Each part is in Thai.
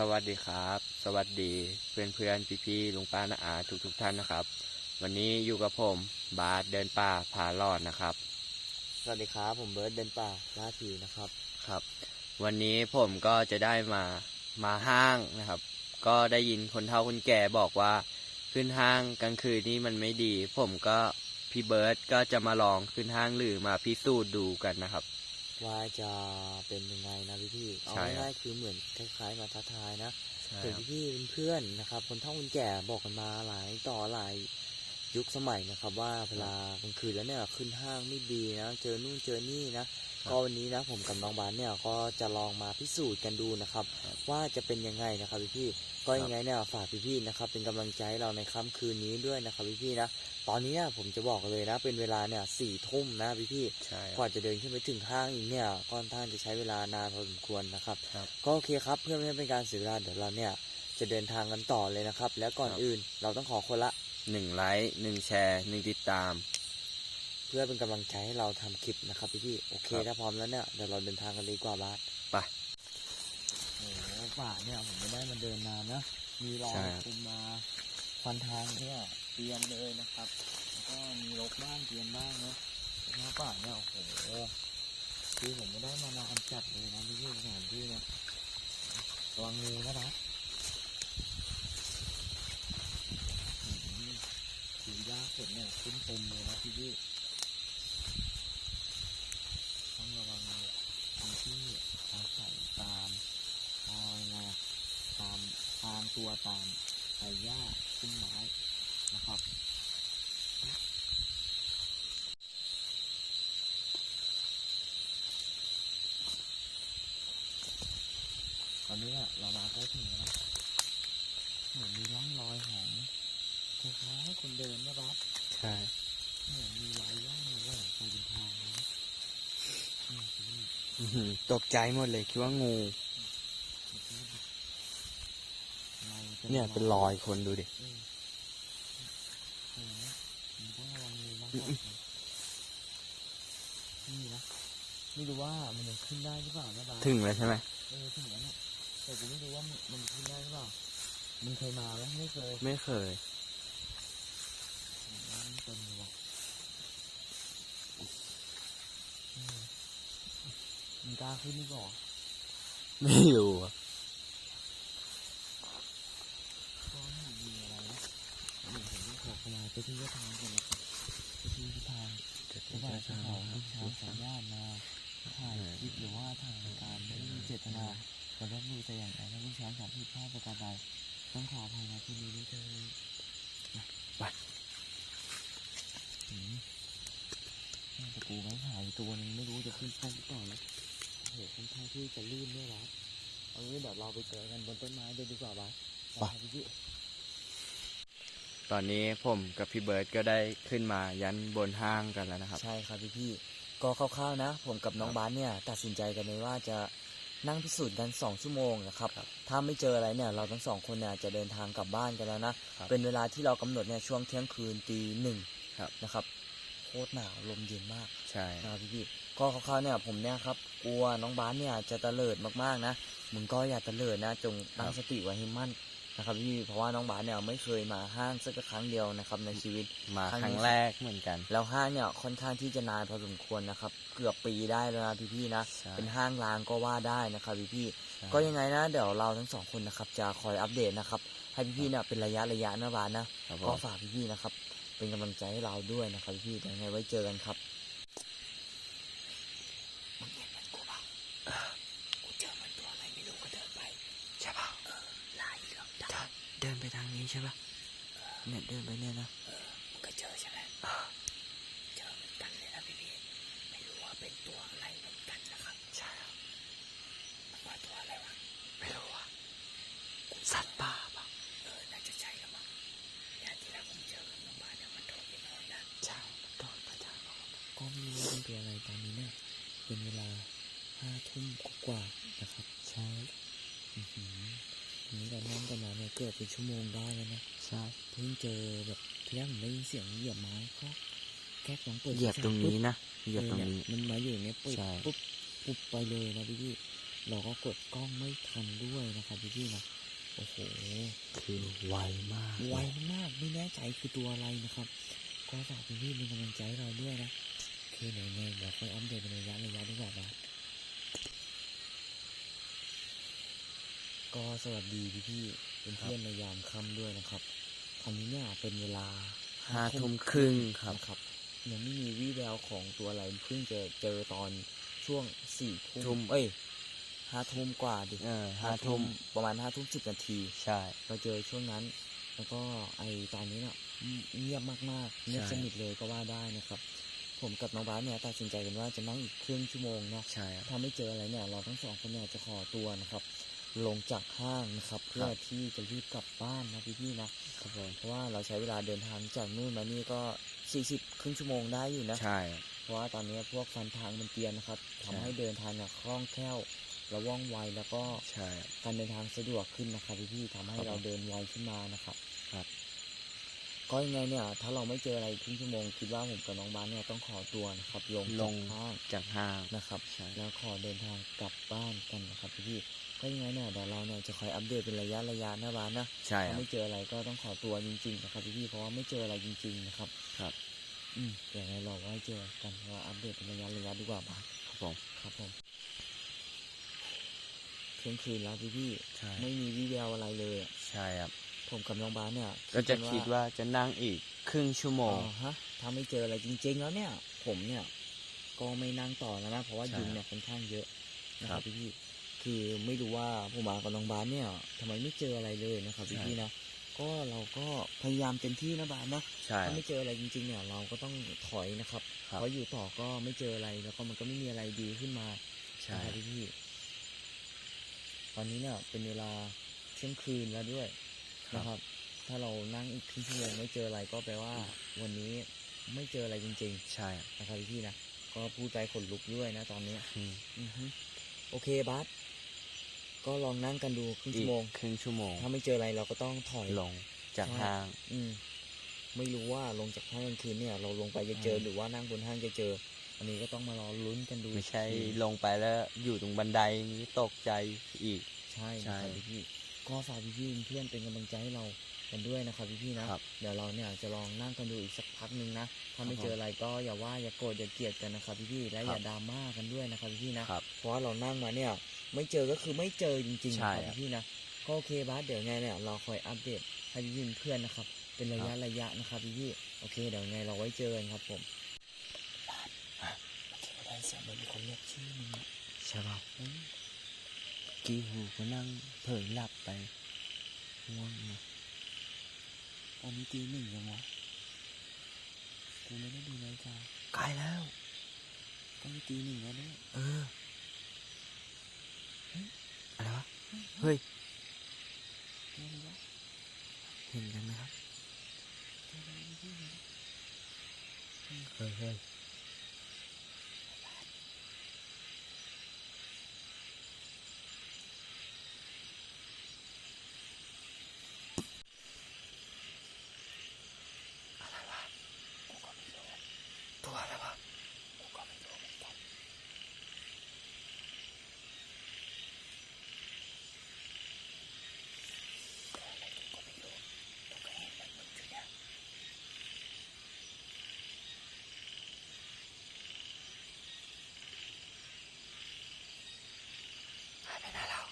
สวัสดีครับ สวัสดีเพื่อนเพื่อนพี่พี่ๆลุงป้าน้าอาทุกทุกๆท่านนะครับ วันนี้อยู่กับผมบาสเดินป่าผาลอดนะครับ สวัสดีครับผมเบิร์ดเดินป่าล่าผีนะครับครับ วันนี้ผมก็จะได้มามาห้างนะครับ ก็ได้ยินคนเฒ่าคนแก่บอกว่าขึ้นห้างกลางคืนนี่มันไม่ดี ผมก็พี่เบิร์ดก็จะมาลองขึ้นห้างหรือมาพิสูจน์ดูกันนะครับ ว่าจะเป็นยังไงนะพี่พี่ๆเอาใช่ครับ ง่ายๆคือเหมือนคล้ายๆมาท้าทายนะใช่เห็นครับ พี่ๆเป็นเพื่อนนะครับ คนเฒ่าคนแก่บอกกันมาหลายต่อหลายยุคสมัยนะครับ ว่าเวลากลางคืนแล้วเนี่ยขึ้นห้างไม่ดีนะเจอนู่นเจอนี่นะ ก็วันนี้นะผมกับน้องบานเนี่ยก็จะลองมาพิสูจน์กันดูนะครับ ว่าจะเป็นยังไงนะครับพี่ๆก็ยังไงเนี่ยฝากพี่ๆนะครับเป็นกำลังใจให้เราในค่ำคืนนี้ด้วยนะครับพี่ๆนะตอนนี้เนี่ยผมจะบอกเลยนะ เป็นเวลาเนี่ยสี่ทุ่มนะพี่ๆใช่กว่าจะเดินขึ้นไปถึงห้างอีกเนี่ยค่อนข้างจะใช้เวลานานพอสมควรนะครับครับก็โอเคครับเพื่อไม่ให้เป็นการเสียเวลาเดี๋ยวเราเนี่ยจะเดินทางกันต่อเลยนะครับ แล้วก่อนครับอื่นเราต้องขอคนละหนึ่งไลค์หนึ่งแชร์หนึ่งติดตาม เพื่อเป็นกำลังใจให้เราทำคลิปนะครับพี่ๆโอเคครับถ้าพร้อมแล้วเนี่ยเดี๋ยวเราเดินทางกันเลยดีกว่าบาสไปโอ้โหป่าเนี่ยผมไม่ได้มาเดินนานนะมีรอยใช่ครับคุมมาควันทางเนี่ยเตรียมเลยนะครับแล้วก็มีรกบ้างเตรียมบ้างเนาะแล้วป่าเนี่ยโอ้โหคือผมไม่ได้มานานจัดเลยนะพี่ๆสถานที่เนี่ยระวังงูนะครับอืมถือยาฝนเนี่ยขึ้นเต็มเลยนะพี่พี่ต้องระวังคนที่อาศัยตามทางไงอะตาม ตามตัวตามใบหญ้าต้นไม้นะครับ ตอนนี้อะเรามาใกล้ถึงแล้วนะเหมือนมีร่องรอยของคล้ายๆคนเดินนะครับ ใช่เหมือนมีรอยย่างเลยว่าไปเป็นทางนะนี่คือนี่อื้อหือตกใจหมดเลยคิดว่างู คือ เนี่ยเป็นรอยคนดูดินี่นะไม่รู้ว่ามันยังขึ้นได้หรือเปล่านะบ้าถึงแล้วใช่ไหมเออถึงแล้วเนี่ยแต่กูไม่รู้ว่ามันขึ้นได้หรือเปล่ามึงเคยมาไหมไม่เคย ไม่เคยน้ำเต็มเลยวะมึงกล้าขึ้นนี่ก่อนไม่รู้อะ ก็ไม่มีอะไรนะเดี๋ยว ผมต้องขอเข้ามาเจ้าที่เจ้าทางก่อนนะครับเจ้าที่เจ้าทางเพราะว่าเจ้าเขาลูกช้างสามญาติมาถ่ายคลิปหรือว่าทางรายการไม่ได้มีเจตนาแต่ก็รู้แต่อย่างใดถ้าลูกช้างสามผิดพลาดประการใดต้องขออภัยนะที่นี้ด้วยเถิดไปอืมแม่ตะกูไม่หายตัวหนึงไม่รู้จะขึ้นไปหรือเปล่าแล้วโอ้โหค่อนข้างที่จะลื่นด้วยครับเอางี้เดี๋ยวเราไปเจอกันบนต้นไม้เลยดีกว่าปะไปพี่ ตอนนี้ผมกับพี่เบิร์ดก็ได้ขึ้นมายันบนห้างกันแล้วนะครับ ใช่ครับพี่พี่ๆก็คร่าวๆนะ ผมกับน้องครับบาสเนี่ยตัดสินใจกันเลยว่าจะนั่งพิสูจน์กัน2ชั่วโมงนะครับครับ ถ้าไม่เจออะไรเนี่ยเราทั้งสองคนเนี่ยจะเดินทางกลับบ้านกันแล้วนะครับเป็นเวลาที่เรากำหนดเนี่ยช่วงเที่ยงคืนตีหนึ่งครับนะครับโคตรหนาวลมเย็นมาก ใช่นะครับพี่พี่ๆก็คร่าวๆเนี่ยผมเนี่ยครับกลัวน้องบาสเนี่ยจะตะเลิดมากๆนะ มึงก็อย่าตะเลิดนะ จงตั้งสติไว้ให้มั่น นะครับพี่เพราะว่าน้องบาสเนี่ยไม่เคยมาห้างสักครั้งเดียวนะครับในชีวิตมาครั้งครั้งนี้แรกเหมือนกัน แล้วห้างเนี่ยค่อนข้างที่จะนานพอสมควรนะครับ เกือบปีได้แล้วนะพี่ๆนะใช่เป็นห้างร้างก็ว่าได้นะครับพี่ใช่ๆก็ยังไงนะเดี๋ยวเราทั้งสองคนนะครับจะคอยอัปเดตนะครับให้พี่ๆเนี่ยเป็นระยะระยะนะบานนะครับผก็มฝากพี่ๆนะครับเป็นกำลังใจให้เราด้วยนะครับพี่ๆเดี๋ยวยังไงไว้เจอกันครับมึงเห็นมันกูเปล่ากูเจอมันตัวอะไรไม่รู้ก็เดินไป ใช่ปะ ลายเหลืองดำ เดินไปทางนี้ใช่ปะเนี่ยเดินไปเนี่ยนะมึงก็เจอใช่ไหมเจอเหมือนกันเลยนะพี่ๆไม่รู้ว่าเป็นตัวอะไรเหมือนกันนะครับ ใช่ครับมันว่าตัวอะไรวะไม่รู้อะสัตว์ป่าปะเออน่าจะใช่ละมั้งเนี่ยที่แรกผมเจอกับน้องบ้านเนี่ยมันโดดไปนอนนะใช่ตอนพระเจ้าบอกก็ไม่รู้ว่าเป็นตัวอะไรตอนนี้เนี่ยเป็นเวลาห้าทุ่มกว่า เนี่ยเกือบเป็นชั่วโมงได้แล้วนะใช่เพิ่งเจอแบบทีแรกผมได้ยินเสียงเหยียบไม้ก็แค่ลองเปิดเหยียบตรงนี้นะเหยียบตรงเออนี้เยมันมาอยู่อย่างเงี้ยปุ๊บใช่ปุ๊บปุ๊บไปเลยนะพี่พี่เราก็กดกล้องไม่ทันด้วยนะครับพี่ๆนะโอ้โหคือไวมากไวมากไม่แน่ใจคือตัวอะไรนะครับ ก็ฝากพี่ๆเป็นกำลังใจให้เราด้วยนะโอเคเดี๋ยวไงเดี๋ยวค่อยอัปเดตเป็นระยะระยะดีกว่านะ ก็สวัสดีพี่ๆเป็นเพื่อนในยามค่ำด้วยนะครับตอนนี้เนี่ยเป็นเวลาห้าทุ่มครึ่งครับนะครับยังไม่มีวี่แววของตัวอะไรเพิ่งจะเจอตอนช่วงสี่ทุ่ทุ่มมเอ้ยห้าทุ่มกว่าดิเออห้าทุ่มประมาณห้าทุ่มสิบนาที ใช่เราเจอช่วงนั้น แล้วก็ไอตอนนี้เนี่ยเงียบมากๆเงียบใช่สนิทเลยก็ว่าได้นะครับ ผมกับน้องบาสเนี่ยตัดสินใจกันว่าจะนั่งอีกครึ่งชั่วโมงเนาะใช่ครับถ้าไม่เจออะไรเนี่ยเราทั้งสองคนเนี่ยจะขอตัวนะครับ ลงจากห้างนะครับ เพื่อที่จะรีบกลับบ้านนะพี่ๆนะครับผมเพราะว่าเราใช้เวลาเดินทางจากนู่นมานี่ก็40ครึ่งชั่วโมงได้อยู่นะใช่ครับเพราะว่าตอนนี้พวกฟันทางมันเตียนนะครับใช่ทำให้เดินทางเนี่ยคล่องแคล่วและว่องไวแล้วก็ใช่ครับการเดินทางสะดวกขึ้นนะครับพี่ๆทำให้ครับเราเดินไวขึ้นมานะครับครับก็ยังไงเนี่ย ถ้าเราไม่เจออะไรครึ่งชั่วโมงคิดว่าผมกับน้องบ้านเนี่ยต้องขอตัวนะครับ ลงลจากงห้างจากห้างนะครับใช่แล้วขอเดินทางกลับบ้านกันนะครับพี่ๆ ก็ยังไงเนี่ยเดี๋ยวเราเนี่ยจะคอยอัปเดตเป็นระยะระยะนะบ้านนะใช่คถ้ารับ ไม่เจออะไรก็ต้องขอตัวจริงๆนะครับพี่ๆเพราะว่าไม่เจออะไรจริง ๆนะครับครับ อืมเดี๋ยวเราไว้เจอกันว่าอัปเดตเป็นระยะระยะดีกว่าบ้านครับผมครับผมเที่ยงคืนแล้วพี่ใช่ๆไม่มีวี่แววอะไรเลยอะใช่ครับ ผมกับน้องบ้านเนี่ยก็จะนคิดว่าจะนั่งอีกครึ่งชั่วโมอ๋งอฮะถ้าไม่เจออะไรจริง ๆ แล้วเนี่ย ผมเนี่ย ก็ไม่นั่งต่อแล้วนะเพราะว่าใช่ยุงเนี่ยค่อนข้างเยอะนะคครัรับบ พี่ๆ คือไม่รู้ว่าผมมากับน้องบ้านเนี่ยทำไมไม่เจออะไรเลยนะครับใช่พี่ๆนะก็เราก็พยายามเต็มที่นะบ้านนะใช่ถ้าครัไม่บเจออะไรจริงๆเนี่ยเราก็ต้องถอยนะครับครับเพราะอยู่ต่อก็ไม่เจออะไรแล้วก็มันก็ไม่มีอะไรดีขึ้นมาใช่นะครับพี่ๆตอนนี้เนี่ยเป็นเวลาเที่ยงคืนแล้วด้วยครับนะครับ ถ้าเรานั่งอีกครึ่งชั่วโมงไม่เจออะไรก็แปลว่า วันนี้ไม่เจออะไรจริงใช่ๆนะครับพี่ๆนะก็พูดใจขนลุกด้วยนะตอนนี้อืมอือฮึโอเคบัส ก็ลองนั่งกันดูครึ่งอีชั่กวโมง ครึ่งชั่วโมง ถ้าไม่เจออะไรเราก็ต้องถอยลงจากห้าง อืม ไม่รู้ว่าลงจากห้างกลางคืนเนี่ย เราลงไปจะเจออืมหรือว่านั่งบนห้างจะเจอ อันนี้ก็ต้องมารอลุ้นกันดูไม่ใช่อีกทีลงไปแล้วอยู่ตรงบันไดนี้ตกใจอีก ใช่ใช่นะครับพี่ๆก็ฝากพี่ๆเพื่อนเป็นกำลังใจให้เรากันด้วยนะครับพี่ๆนะครับเดี๋ยวเราเนี่ยจะลองนั่งกันดูอีกสักพักหนึ่งนะ ถ้าไม่ครับเจออะไรก็อย่าว่าอย่าโกรธอย่าเกลียดกันนะครับพี่ๆและครับอย่าดราม่ากันด้วยนะครับพี่ๆนะครับเพราะว่าเรานั่งมาเนี่ย ไม่เจอก็คือไม่เจอจริงๆใช่นะครับครับพี่ๆนะก็โอเคบัสเดี๋ยวไงเนี่ยเราคอยอัปเดตให้พี่ๆเพื่อนนะครับ เป็นระยะระยะนะครับพี่ๆโอเคเดี๋ยวไงเราไว้เจอกันครับผมได้เสียงเหมือนมีคนเรียกชื่อมึงอะใช่ป่ะอืมกี่หูก็นั่งเผลอหลับไปง่วงนะตอนนี้ตีหนึ่งยังวะกูไม่ได้ดูนาฬิกาใกล้แล้วก็มีตีหนึ่งแล้วเนี่ยเออ อะไรวะ เฮ้ยไม่รู้ว่าเห็นกันไหมครับเจออะไรไม่รู้เลยเฮ้ยเฮ้ยอะไรวะ กูก็ไม่รู้ ตัวอะไรวะ กูก็ไม่รู้เหมือนกันตัวอะไรกูก็ไม่รู้แต่ก็เห็นมันมึนอยู่เนี่ย หายไปไหนแล้ว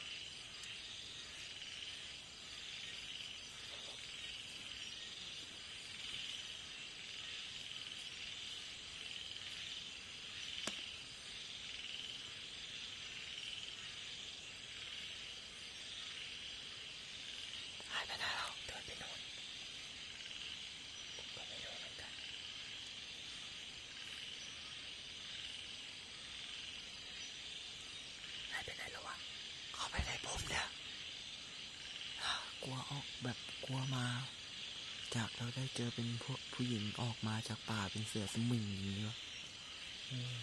หายไปไหนแล้ว เดินไปโน่นผมก็ไม่รู้เหมือนกันหายไปไหนแล้ววะ เขาไปไหนผมเนี่ยกลัวออกแบบ กลัวมา จากเราได้เจอเป็นพวกผู้หญิงออกมาจากป่าเป็นเสือสมิงอย่างนี้วะอืม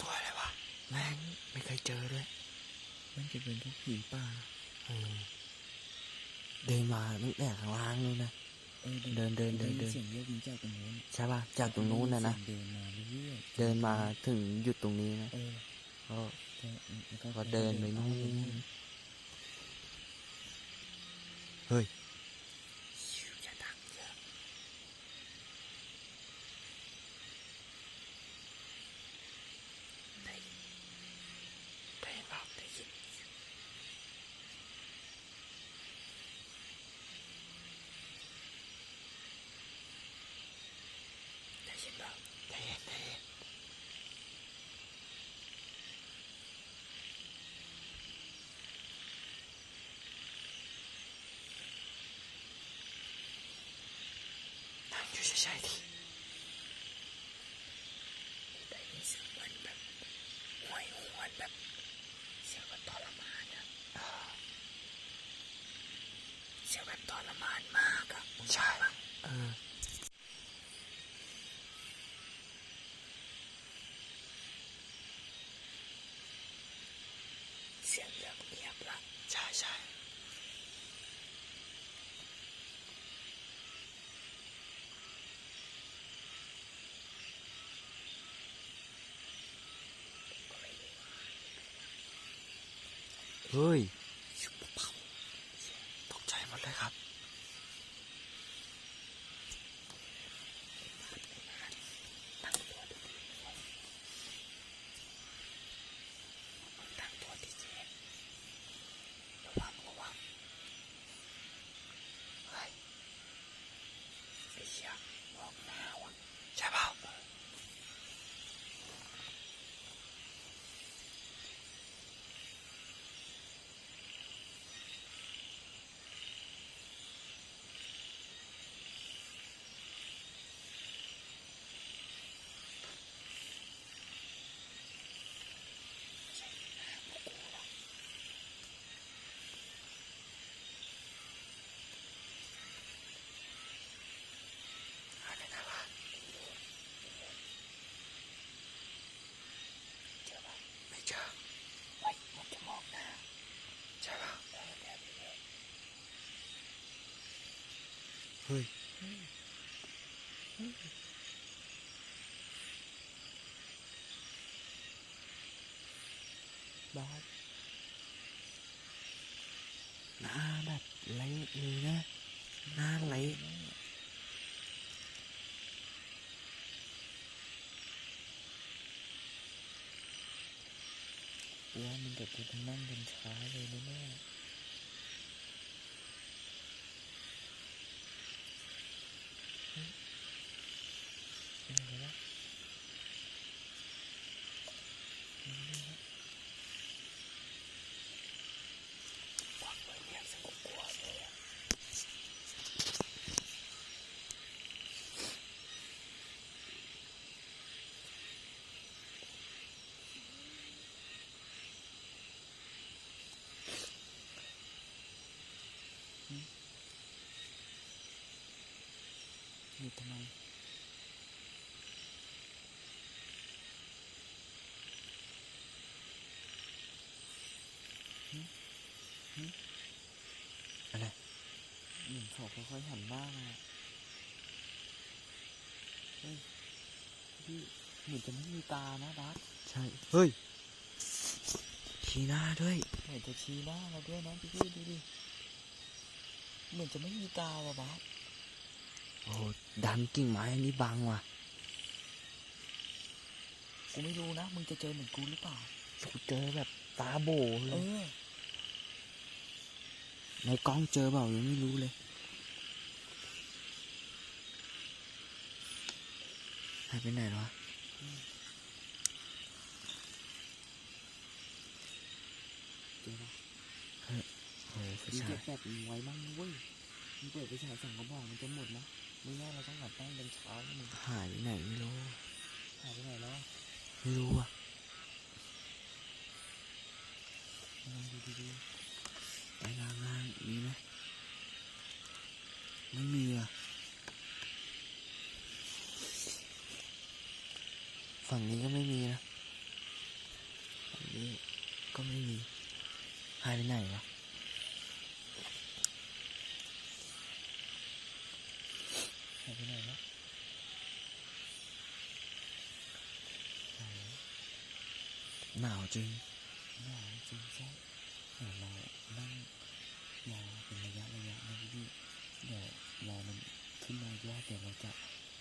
ตัวอะไรวะแม่งไม่เคยเจอด้วยมันจะเป็นพวกผีป่าเออเดินมาตั้งแต่ข้างล่างนู่นนะอ เออเดินเดินเดินเดินเสียงเรียกมึงจากตรงนู้นใช่ป่ะจากตรงนู้นนะนะเดินมาเรื่อยๆเดินมาถึงหยุดตรงนี้นะเออก็ใช่แล้วก็เดินไปนู่นเดิไปเฮ้ย ชิวอย่าดังเยอะได้ยินได้ยินเปล่าได้ยินได้ยินเปล่าได้ยินได้ยิน นั่งอยู่เฉยๆดิได้ยินเสียงเหมือนแบบหวยหวนแบบเสียงแบบทรมานอะเสียงแบบทรมานมากอะใช่ปะ เออ เสียงเริ่มเงียบละใช่ใช่ก็ไม่รู้ เฮ้ยชุบเบาตกใจหมดเลยครับตั้งตัวดีๆตั้งตัวดีๆระวังระวังเฮ้ยไอ้เหี้ยมองหน้าว่ะใช่เปล่าหายไปไหนวะเจอปะไม่เจอเฮ้ยมันจะมองหน้าใช่ปะเออแบบนี้ เฮ้ย บาส หน้าแบบ นี่นะหน้าเลว่ามันจะไปนั่งกันช้าเลยนะแม่เฮ้ยเป็นอะไรวะควักไว้เนี่ยสงบกลัวเลยอะ หยุดทำไมอะไรเหมือนเขาค่อยๆหันหน้ามาเฮ้ยพี่เหมือนจะไม่มีตานะบัสใช่ เฮ้ย ชี้หน้าด้วย เหมือนจะชี้หน้าเราด้วยนะพี่พี่ดูดิเหมือนจะไม่มีตาว่ะบัส โอ้โหดันกิ่งไม้อันนี้บังว่ะ กูไม่รู้นะ มึงจะเจอเหมือนกูหรือเปล่ากูเจอแบบตาโบเลเอยอในกล้องเจอเปล่ายังไม่รู้เลย หายไปไหนแล้ววะเจอปะโอ้โหไฟมึงฉาเก็ยบแบบมึงไว้บ้างนะเว้ยมึงเปิดไปฉายส่องกระบอกมันจะหมดนะไม่งั้นเราต้องหัดแป้งเป็นเช้านะมึงหายไปไหนไม่รู้หายไปไหนแล้วอะไม่รู้อะลองดูดีไปล่างล่างมีไหมไม่มีอะฝั่งนี้ก็ไม่มีนะฝั่งนี้ก็ไม่มีหายไปไหนวะ ๆาย ไปไหนวะหายหนาวจริงหนาวจริงใช่เดี๋ยวเรานั่งรอเป็นระยะระยะนะพี่พี่เดี๋ยวรอมันขึ้นมาอีกรอบเดี๋ยวเราจะ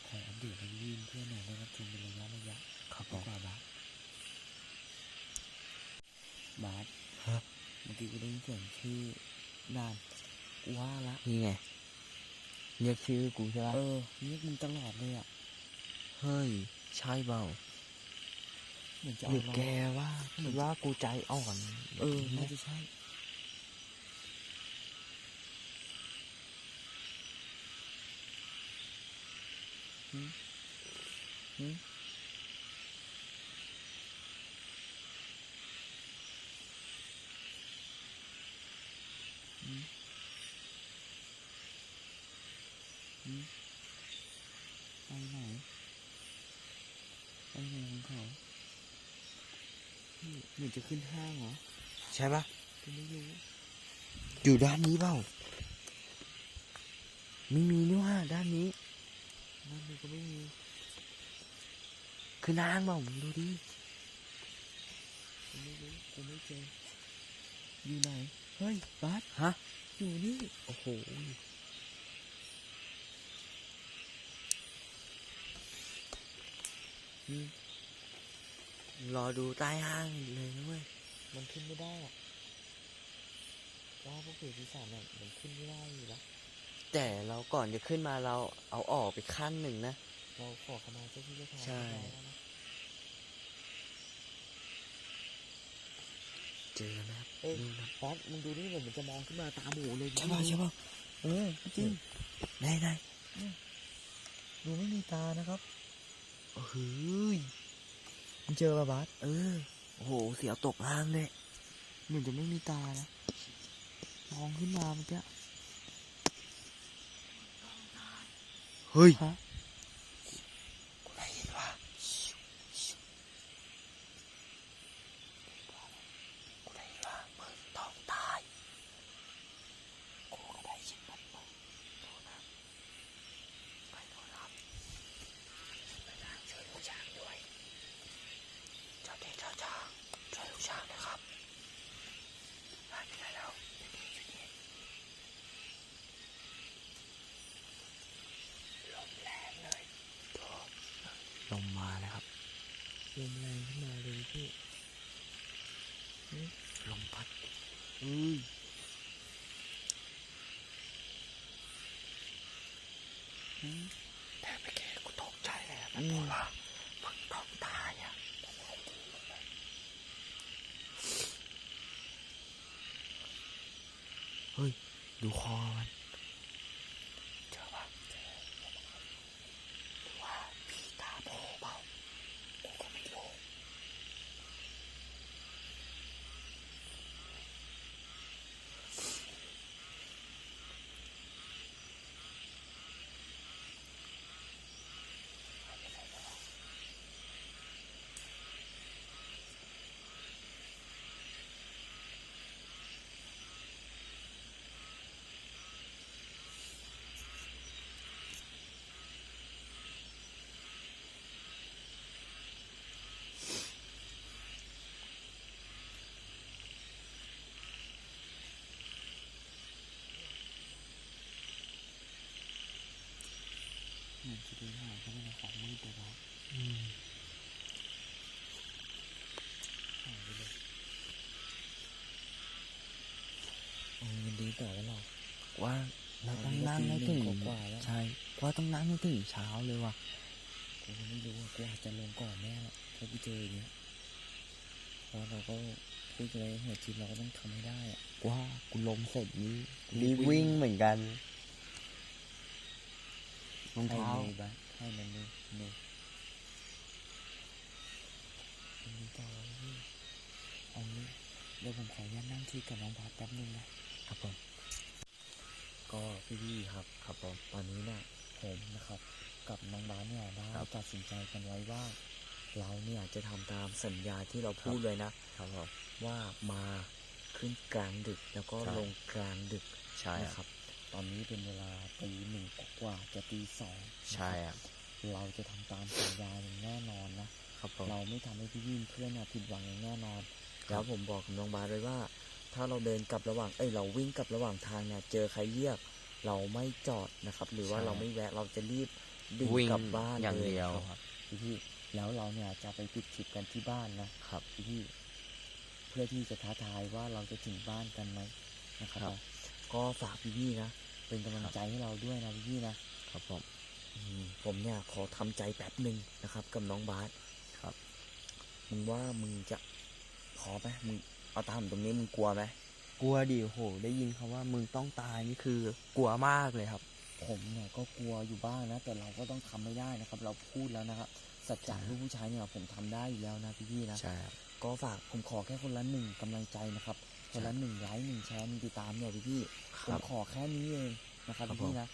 คอยอัปเดตให้พี่ๆเพื่อนหน่อยได้รับชมเป็นระยะระยะครับผดีมกว่าบาสบาสฮะเมื่อกี้กูได้ยินเสียงชื่อนานกูว่าละนี่ไง เรียกชื่อกูใช่ปะเออเรียกมึงตลอดเลยอะเฮ้ย ใช่เปล่าเหมือนจะหรืเอาอเราแกว่าคิดว่ากูใจอ่อน เออน่าจะใช่หืมหืมหืมหืมไปไหน ไปไหนของเขานี่เห มือนจะขึ้นห้างเหรอใช่ปะกูไม่รู้อยู่ด้านนี้เปล่าไม่มีนี่ว่าด้านนี้นั่นมันก็ไม่มีคือนางเปล่ามึงดูดิกูไม่รู้กูไม่เจออยู่ไหนเฮ้ยบัสฮะอยู่นี่โอ้โหอืม รอดูใต้ห้างเลยนะเว้ย มันขึ้นไม่ได้อะว่าพวกผีปีศาจเนี่ยมันขึ้นไม่ได้อยู่แล้ว แต่เราก่อนจะขึ้นมาเราเอาออกไปขั้นหนึ่งนะ เราขอขมาเจ้าที่เจ้าทางใช่เรียบร้อยแล้วนะเจอนะครับเอ้ยนู่นนะบัสมึงดูนี่เหมือนมันจะมองขึ้นมาตาหมูเลยใช่ป่ะใช่ป่ะเออจริงได้ได้ดูไม่มีตานะครับ เฮ้ย มึงเจอป่ะบัสเออ โอ้โห เสียวตกห้างเลยเหมือนจะไม่มีตานะ มองขึ้นมาเมื่อกี้ เฮ้ย ฮะ กูได้ยินว่ากูได้ยินว่ามึงต้องตาย กูก็ได้ยินมันมึง ดูนะไปโน่นครับไปทางช่วยลูกช้างด้วย เจ้าเด็กเจ้าช้างช่วยลูกช้างนะครับหายไปไหนแล้วอยู่นี่อยู่นี่ลมแรงเลย ลมมาแล้วครับลมแรงขึ้นมาเลยพี่ลมพัดอืมแต่ไปแกกูตกใจเลยอะอืมเพราะว่ามึงต้องตายอะเฮ้ย ดูคอมัน เจอปะเจอหรือว่าผีตาโผล่เปล่ากูก็ไม่รู้ เหมือนจะเดินหายเข้า ไปในของมืดแต่ว่าอืมหายไปเลยเออมันดีต่อแล้วหรอว่าเราต้องนั่งให้ถึงกว่าแล้วใช่เพราะต้องนั่งให้ถึงเช้าเลยว่ะกูไม่รู้ว่ากูอาจจะลงก่อนแน่ละถ้ากูเจออย่างเงี้ยเพราะเราก็พูดอะไรหัวจิตเราก็ต้องทำให้ได้อะว่ากูลมเสร็จนี้รีวิ่งเหมือนกันรองเท้า ให้มันเลยเลยอันนี้ต่อแล้วพี่เอานี้เดี๋ยวผมขออนุญาตนั่งคิดกับน้องพัดแป๊บนึงนะครับผมก็พี่พี่ๆครับครับผมตอนนี้เนี่ยผมนะครับ กับน้องบ้านเนี่ยได้ครับตัดสินใจกันไว้ว่า เราเนี่ยจะทำตามสัญญาที่เราพูดเลยนะครับผมว่ามาขึ้นกลางดึกแล้วก็ใช่ลงกลางดึกใช่นะครับ ตตอนนี้เป็นเวลาตีหนึ่งกว่าๆจะตีสองใช่ครับเราจะทำตามสัญญาอย่างแน่นอนนะครับผมเราไม่ทำให้พี่พี่ๆเพื่อนเนี่ยผิดหวังอย่างแน่นอนครับแล้วผมบอกกับน้องบาสเลยว่า ถ้าเราเดินกลับระหว่างเอ้ยเราวิ่งกลับระหว่างทางเนี่ยเจอใครเรียก เราไม่จอดนะครับ หรือว่าเราไม่แวะเราจะรีบดิ่งวิ่งกลับบ้านอย่างลเดียวคครับรับพี่พี่ๆแล้วเราเนี่ยจะไปปิดคลิปกันที่บ้านนะครับพี่พี่ๆเพื่อที่จะท้าทายว่าเราจะถึงบ้านกันไหมนะครับครับนะก็ฝากพี่พี่ๆนะ เป็นกำลังใจให้เราด้วยนะพี่พี่ๆนะครับผมอืมผมเนี่ยขอทำใจแป๊บหนึ่งนะครับ กับน้องบาสครับมึงว่ามึงจะขอไหมมึงเอาตามตรงนี้มึงกลัวไหมกลัวดิโห ได้ยินคำว่ามึงต้องตายนี่คือกลัวมากเลยครับ ผมเนี่ยก็กลัวอยู่บ้างนะ แต่เราก็ต้องทำไม่ได้นะครับ เราพูดแล้วนะครับสัจจะใช่ลูกผู้ชายเนี่ยผมทำได้อยู่แล้วนะพี่ๆนะใช่ครับก็ฝากผมขอแค่คนละหนึ่งกำลังใจนะครับ คนละหนึ่งไลค์หนึ่งแชร์หนึ่งติดตามเนี่ยพี่ๆคผมรับขอแค่นี้เองนะครับครับพี่ๆนะ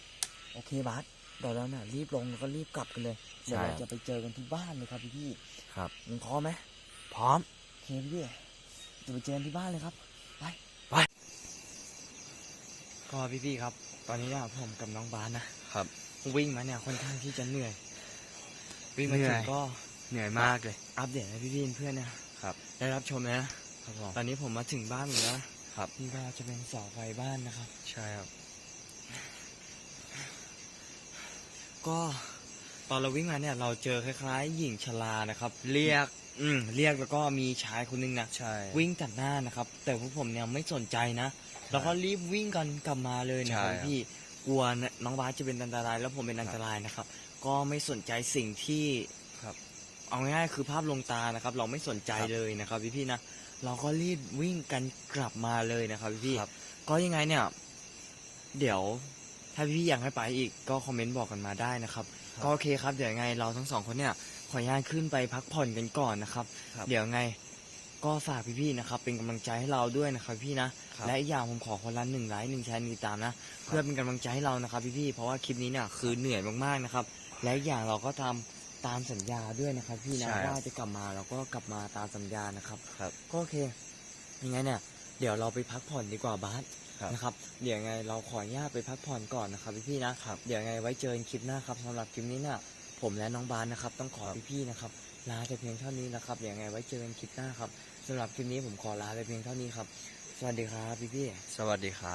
โอเคบัสเดี๋ยวเราเนี่ยรีบลงแล้วก็รีบกลับกันเลยเดี๋ยวใช่เราจะไปเจอกันที่บ้านเลยครับพี่ๆครับมึงพร้อมไหมพร้อมโอเคพี่จะไปเจอกันที่บ้านเลยครับไปไปก็พี่ๆครับ ตอนนี้เนี่ยผมกับน้องบาสนะครับ วิ่งมาเนี่ยค่อนข้างที่จะเหนื่อยวิ่งมาเหนื่ถึอยงก็เหนื่อยมากเลย อัปเดตให้พี่ๆเพื่อนเนี่ยครับ ได้รับชมนะ ครับผมตอนนี้ผมมาถึงบ้านแล้วนะครับนี่ก็จะเป็นเสาไฟบ้านนะครับ ใช่ครับ ก็ตอนเราวิ่งมาเนี่ย เราเจอคล้ายๆ หญิงชรานะครับ เรียก อืมเรียกแล้วก็มีชายคนหนึงนะใช่วิ่งตัดหน้านะครับ แต่พวกผมเนี่ยไม่สนใจนะแล้วก็รีบวิ่งกันกลับมาเลยนะครับใช่ครับพี่กลัวนะน้องบาสจะเป็นอันตราย แล้วผมเป็นอันตรายนะครับ ก็ไม่สนใจสิ่งที่ครับ เอาง่ายๆคือภาพลวงตานะครับ เราไม่สนใจครับเลยนะครับพี่พี่ๆนะ เราก็รีบวิ่งกันกลับมาเลยนะครับพี่พี่ๆครับ ก็ยังไงเนี่ย เดี๋ยวถ้าพี่พี่ๆอยากให้ไปอีกก็คอมเมนต์บอกกันมาได้นะครับครับ ก็โอเคครับเดี๋ยวยังไงเราทั้งสองคนเนี่ยขออนุญาตขึ้นไปพักผ่อนกันก่อนนะครับครับเดี๋ยวไงก็ฝากพี่ๆนะครับ เป็นกำลังใจให้เราด้วยนะครับ พี่นะครับและอีกอย่างผมขอคนละหนึ่งไลค์หนึ่งแชร์หนึ่งติดตามนะ เพื่อเป็นกำลังใจให้เรานะครับ พี่ๆเพราะว่าคลิปนี้เนี่ยคือเหนื่อยมากๆนะครับ และอีกอย่างเราก็ทำ ตามสัญญาด้วยนะครับ พี่นะใช่ครับ ว่าจะกลับมาเราก็กลับมาตามสัญญานะครับ ครับ ก็โอเคยังไงเนี่ย เดี๋ยวเราไปพักผ่อนดีกว่าบาสครับ นะครับ เดี๋ยวยังไงเราขออนุญาตไปพักผ่อนก่อนนะครับพี่ๆนะ ครับ เดี๋ยวยังไงไว้เจอกันคลิปหน้าครับสำหรับคลิปนี้เนี่ยผมและน้องบาสนะครับ ต้องขอครับ พี่ๆนะครับลาแต่เพียงเท่านี้นะครับเดี๋ยวยังไงไว้เจอกันคลิปหน้าครับสำหรับคลิปนี้ผมขอลาแต่เพียงเท่านี้ครับ สวัสดีครับพี่ๆ สวัสดีครับ